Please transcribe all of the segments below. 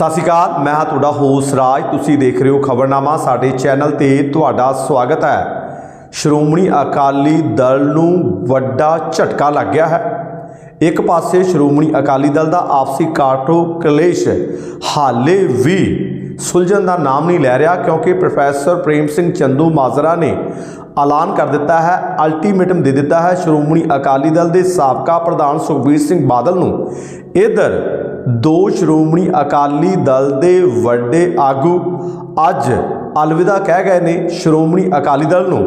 ਸਤਿ ਸ਼੍ਰੀ ਅਕਾਲ, ਮੈਂ ਹਾਂ ਤੁਹਾਡਾ ਹੋਸ ਰਾਜ। ਤੁਸੀਂ ਦੇਖ ਰਹੇ ਹੋ ਖਬਰਨਾਮਾ, ਸਾਡੇ ਚੈਨਲ ਤੇ ਤੁਹਾਡਾ ਸਵਾਗਤ ਹੈ। ਸ਼੍ਰੋਮਣੀ ਅਕਾਲੀ ਦਲ ਨੂੰ ਵੱਡਾ ਝਟਕਾ ਲੱਗ ਗਿਆ ਹੈ। ਇੱਕ ਪਾਸੇ ਸ਼੍ਰੋਮਣੀ ਅਕਾਲੀ ਦਲ ਦਾ ਆਪਸੀ ਕਾਟੋ ਕਲੇਸ਼ ਹਾਲੇ ਵੀ ਸੁਲਝਣ ਦਾ ਨਾਮ ਨਹੀਂ ਲੈ ਰਿਹਾ, ਕਿਉਂਕਿ ਪ੍ਰੋਫੈਸਰ ਪ੍ਰੇਮ ਸਿੰਘ ਚੰਦੂ ਮਾਜਰਾ ਨੇ ਐਲਾਨ ਕਰ ਦਿੱਤਾ ਹੈ ਅਲਟੀਮੇਟਮ ਦੇ ਦਿੱਤਾ ਹੈ ਸ਼੍ਰੋਮਣੀ ਅਕਾਲੀ ਦਲ ਦੇ ਸਾਬਕਾ ਪ੍ਰਧਾਨ ਸੁਖਬੀਰ ਸਿੰਘ ਬਾਦਲ ਨੂੰ। ਇਧਰ ਦੋ ਸ਼੍ਰੋਮਣੀ ਅਕਾਲੀ ਦਲ ਦੇ ਵੱਡੇ ਆਗੂ ਅੱਜ ਅਲਵਿਦਾ ਕਹਿ ਗਏ ਨੇ ਸ਼੍ਰੋਮਣੀ ਅਕਾਲੀ ਦਲ ਨੂੰ।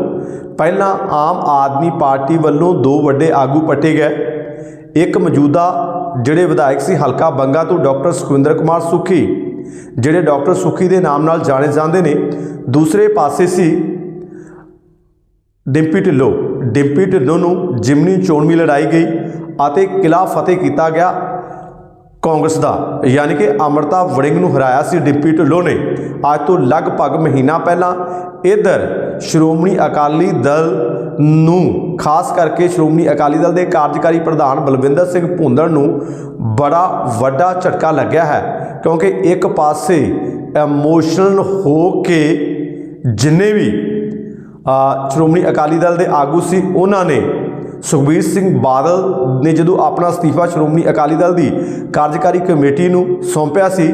ਪਹਿਲਾਂ ਆਮ ਆਦਮੀ ਪਾਰਟੀ ਵੱਲੋਂ ਦੋ ਵੱਡੇ ਆਗੂ ਪੱਟੇ ਗਏ। ਇੱਕ ਮੌਜੂਦਾ ਜਿਹੜੇ ਵਿਧਾਇਕ ਸੀ ਹਲਕਾ ਬੰਗਾ ਤੋਂ ਡਾਕਟਰ ਸੁਖਵਿੰਦਰ ਕੁਮਾਰ ਸੁਖੀ, ਜਿਹੜੇ ਡਾਕਟਰ ਸੁਖੀ ਦੇ ਨਾਮ ਨਾਲ ਜਾਣੇ ਜਾਂਦੇ ਨੇ। ਦੂਸਰੇ ਪਾਸੇ ਸੀ ਡਿੰਪੀ ਢਿੱਲੋਂ। ਡਿੰਪੀ ਢਿੱਲੋਂ ਨੂੰ ਜਿਮਨੀ ਚੋਣ ਵੀ ਲੜਾਈ ਗਈ ਅਤੇ ਕਿਲਾ ਫਤਿਹ ਕੀਤਾ ਗਿਆ। ਕਾਂਗਰਸ ਦਾ, ਯਾਨੀ ਕਿ ਅਮਰਤਾ ਵੜਿੰਗ ਨੂੰ ਹਰਾਇਆ ਸੀ ਡਿੰਪੀ ਢਿੱਲੋਂ ਨੇ। ਅੱਜ ਤੋਂ ਲਗਭਗ ਮਹੀਨਾ ਪਹਿਲਾਂ ਇਧਰ ਸ਼੍ਰੋਮਣੀ ਅਕਾਲੀ ਦਲ ਨੂੰ, ਖਾਸ ਕਰਕੇ ਸ਼੍ਰੋਮਣੀ ਅਕਾਲੀ ਦਲ ਦੇ ਕਾਰਜਕਾਰੀ ਪ੍ਰਧਾਨ ਬਲਵਿੰਦਰ ਸਿੰਘ ਭੁੰਦੜ ਨੂੰ ਬੜਾ ਵੱਡਾ ਝਟਕਾ ਲੱਗਿਆ ਹੈ, ਕਿਉਂਕਿ ਇੱਕ ਪਾਸੇ ਇਮੋਸ਼ਨਲ ਹੋ ਕੇ ਜਿੰਨੇ ਵੀ ਸ਼੍ਰੋਮਣੀ ਅਕਾਲੀ ਦਲ ਦੇ ਆਗੂ ਸੀ, ਉਹਨਾਂ ਨੇ ਸੁਖਬੀਰ ਸਿੰਘ ਬਾਦਲ ਨੇ ਜਦੋਂ ਆਪਣਾ ਅਸਤੀਫਾ ਸ਼੍ਰੋਮਣੀ ਅਕਾਲੀ ਦਲ ਦੀ ਕਾਰਜਕਾਰੀ ਕਮੇਟੀ ਨੂੰ ਸੌਂਪਿਆ ਸੀ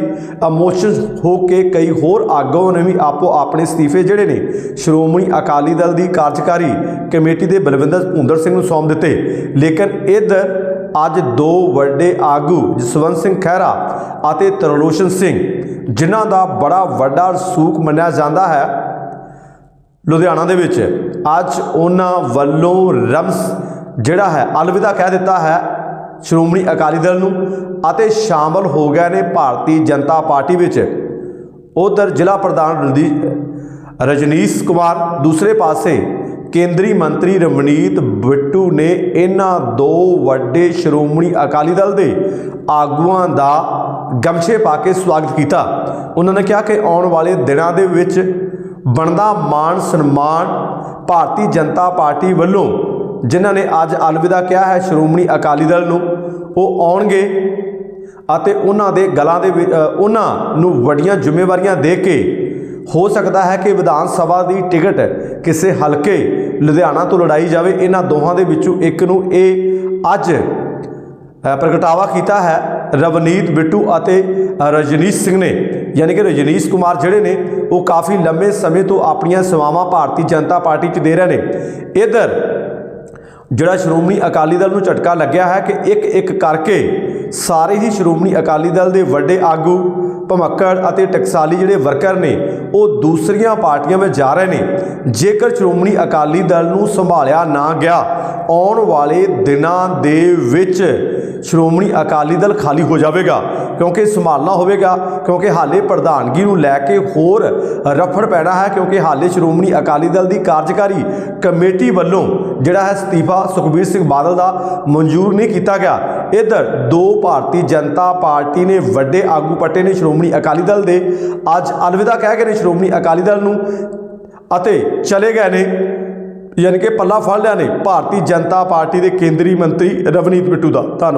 ਇਮੋਸ਼ਨਲ ਹੋ ਕੇ ਕਈ ਹੋਰ ਆਗੂਆਂ ਨੇ ਵੀ ਆਪੋ ਆਪਣੇ ਅਸਤੀਫੇ ਜਿਹੜੇ ਨੇ ਸ਼੍ਰੋਮਣੀ ਅਕਾਲੀ ਦਲ ਦੀ ਕਾਰਜਕਾਰੀ ਕਮੇਟੀ ਦੇ ਬਲਵਿੰਦਰ ਭੁੰਦਰ ਸਿੰਘ ਨੂੰ ਸੌਂਪ ਦਿੱਤੇ। ਲੇਕਿਨ ਇਧਰ ਅੱਜ ਦੋ ਵੱਡੇ ਆਗੂ ਜਸਵੰਤ ਸਿੰਘ ਖਹਿਰਾ ਅਤੇ ਤਰਲੋਚਨ ਸਿੰਘ, ਜਿਨ੍ਹਾਂ ਦਾ ਬੜਾ ਵੱਡਾ ਰਸੂਖ ਮੰਨਿਆ ਜਾਂਦਾ ਹੈ, ਲੁਧਿਆਣਾ ਦੇ ਵਿੱਚ ਅੱਜ ਉਹਨਾਂ ਵੱਲੋਂ ਰਮਸ ਜਿਹੜਾ ਹੈ, ਅਲਵਿਦਾ ਕਹਿ ਦਿੱਤਾ ਹੈ, ਸ਼੍ਰੋਮਣੀ ਅਕਾਲੀ ਦਲ ਨੂੰ ਅਤੇ ਸ਼ਾਮਲ ਹੋ ਗਏ ਨੇ ਭਾਰਤੀ ਜਨਤਾ ਪਾਰਟੀ ਵਿੱਚ। ਉਧਰ ਜ਼ਿਲ੍ਹਾ ਪ੍ਰਧਾਨ ਰਣਦੀਪ ਰਜਨੀਸ਼ ਕੁਮਾਰ, ਦੂਸਰੇ ਪਾਸੇ ਕੇਂਦਰੀ ਮੰਤਰੀ ਰਵਨੀਤ ਬਿੱਟੂ ਨੇ ਇਹਨਾਂ ਦੋ ਵੱਡੇ ਸ਼੍ਰੋਮਣੀ ਅਕਾਲੀ ਦਲ ਦੇ ਆਗੂਆਂ ਦਾ ਗਮਛੇ ਪਾ ਕੇ ਸਵਾਗਤ ਕੀਤਾ। ਉਹਨਾਂ ਨੇ ਕਿਹਾ ਕਿ ਆਉਣ ਵਾਲੇ ਦਿਨਾਂ ਦੇ ਵਿੱਚ ਬਣਦਾ ਮਾਣ ਸਨਮਾਨ ਭਾਰਤੀ ਜਨਤਾ ਪਾਰਟੀ ਵੱਲੋਂ ਜਿਨ੍ਹਾਂ ਨੇ ਅੱਜ ਅਲਵਿਦਾ ਕਿਹਾ ਹੈ ਸ਼੍ਰੋਮਣੀ ਅਕਾਲੀ ਦਲ ਨੂੰ। ਉਹ ਆਉਣਗੇ ਅਤੇ ਉਹਨਾਂ ਦੇ ਗਲਾਂ ਦੇ ਵਿੱਚ- ਉਹਨਾਂ ਨੂੰ ਵੱਡੀਆਂ ਜ਼ਿੰਮੇਵਾਰੀਆਂ ਦੇ ਕੇ ਹੋ ਸਕਦਾ ਹੈ ਕਿ ਵਿਧਾਨ ਸਭਾ ਦੀ ਟਿਕਟ ਕਿਸੇ ਹਲਕੇ ਲੁਧਿਆਣਾ ਤੋਂ ਲੜਾਈ ਜਾਵੇ। ਇਹਨਾਂ ਦੋਹਾਂ ਦੇ ਵਿੱਚੋਂ ਇੱਕ ਨੂੰ ਇਹ ਅੱਜ ਪ੍ਰਗਟਾਵਾ ਕੀਤਾ ਹੈ। ਰਵਨੀਤ ਬਿੱਟੂ ਅਤੇ ਅ, ਰਜਨੀਸ਼ ਸਿੰਘ ਨੇ ਯਾਨੀ ਕਿ ਰਜਨੀਸ਼ ਕੁਮਾਰ ਜਿਹੜੇ ਨੇ ਉਹ ਕਾਫੀ ਲੰਮੇ ਸਮੇਂ ਤੋਂ ਆਪਣੀਆਂ ਸੇਵਾਵਾਂ ਭਾਰਤੀ ਜਨਤਾ ਪਾਰਟੀ 'ਚ ਦੇ ਰਹੇ ਨੇ। ਇਧਰ ਜਿਹੜਾ ਸ਼੍ਰੋਮਣੀ ਅਕਾਲੀ ਦਲ ਨੂੰ ਝਟਕਾ ਲੱਗਿਆ ਹੈ ਕਿ ਇੱਕ ਇੱਕ ਕਰਕੇ ਸਾਰੇ ਹੀ ਸ਼੍ਰੋਮਣੀ ਅਕਾਲੀ ਦਲ ਦੇ ਵੱਡੇ ਆਗੂ, ਭਮੱਕੜ ਅਤੇ ਟਕਸਾਲੀ ਜਿਹੜੇ ਵਰਕਰ ਨੇ, ਉਹ ਦੂਸਰੀਆਂ ਪਾਰਟੀਆਂ ਵਿੱਚ ਜਾ ਰਹੇ ਨੇ। ਜੇਕਰ ਸ਼੍ਰੋਮਣੀ ਅਕਾਲੀ ਦਲ ਨੂੰ ਸੰਭਾਲਿਆ ਨਾ ਗਿਆ, ਆਉਣ ਵਾਲੇ ਦਿਨਾਂ ਦੇ ਵਿੱਚ ਸ਼੍ਰੋਮਣੀ ਅਕਾਲੀ ਦਲ ਖਾਲੀ ਹੋ ਜਾਵੇਗਾ, ਕਿਉਂਕਿ ਸੰਭਾਲਣਾ ਹੋਵੇਗਾ, ਕਿਉਂਕਿ ਹਾਲੇ ਪ੍ਰਧਾਨਗੀ ਨੂੰ ਲੈ ਕੇ ਹੋਰ ਰਫੜ ਪੈਣਾ ਹੈ, ਕਿਉਂਕਿ ਹਾਲੇ ਸ਼੍ਰੋਮਣੀ ਅਕਾਲੀ ਦਲ ਦੀ ਕਾਰਜਕਾਰੀ ਕਮੇਟੀ ਵੱਲੋਂ ਜਿਹੜਾ ਹੈ ਅਸਤੀਫਾ ਸੁਖਬੀਰ ਸਿੰਘ ਬਾਦਲ ਦਾ ਮਨਜ਼ੂਰ ਨਹੀਂ ਕੀਤਾ ਗਿਆ। ਇਧਰ ਦੋ ਭਾਰਤੀ ਜਨਤਾ ਪਾਰਟੀ ਨੇ ਵੱਡੇ ਆਗੂ ਪੱਟੇ ਨੇ ਸ਼੍ਰੋਮਣੀ ਅਕਾਲੀ ਦਲ ਦੇ। ਅੱਜ ਅਲਵਿਦਾ ਕਹਿ ਗਏ ਨੇ ਸ਼੍ਰੋਮਣੀ ਅਕਾਲੀ ਦਲ ਨੂੰ ਅਤੇ ਚਲੇ ਗਏ ਨੇ, ਯਾਨੀ ਕਿ ਪੱਲਾ ਫੜ ਲਿਆ ਨੇ ਭਾਰਤੀ ਜਨਤਾ ਪਾਰਟੀ ਦੇ ਕੇਂਦਰੀ ਮੰਤਰੀ ਰਵਨੀਤ ਬਿੱਟੂ ਦਾ। ਧੰਨਵਾਦ।